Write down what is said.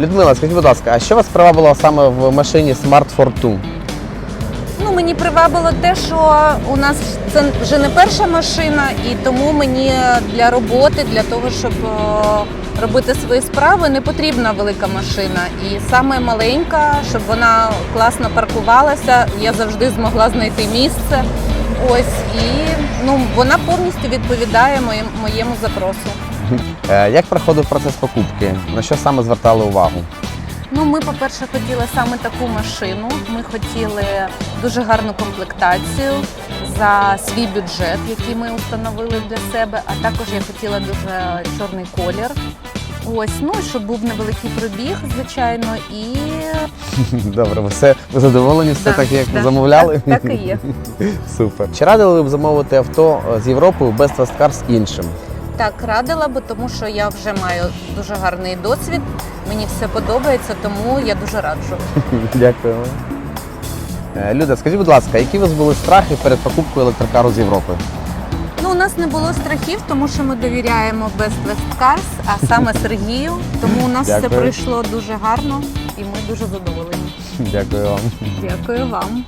Людмила, скажіть, будь ласка, а що вас привабило саме в машині Smart Fortwo? Ну, мені привабило те, що у нас це вже не перша машина, і тому мені для роботи, для того, щоб е, робити свої справи, не потрібна велика машина. І саме маленька, щоб вона класно паркувалася, я завжди змогла знайти місце. Ось і ну вона повністю відповідає моєму, моєму запросу. Е, Як проходив процес покупки? На що саме звертали увагу? Ну, ми, по-перше, хотіли саме таку машину. Ми хотіли дуже гарну комплектацію за свій бюджет, який ми установили для себе. А також я хотіла дуже чорний колір. Ось, ну щоб був невеликий пробіг, звичайно, і Добре, ви все ви задоволені, все Да, так, як да, замовляли? Так, так і є. Супер. Чи радили ви б замовити авто е, з в Best West Cars іншим? Так, радила би, тому що я вже маю дуже гарний досвід. Мені все подобається, тому я дуже раджу. Дякую. Е, Люда, скажіть, будь ласка, які у вас були страхи перед покупкою електрокару з Європи? Ну, у нас не було страхів, тому що ми довіряємо Best West Cars, а саме Сергію. Тому у нас все пройшло дуже гарно і ми дуже задоволені. Дякую вам. Дякую вам.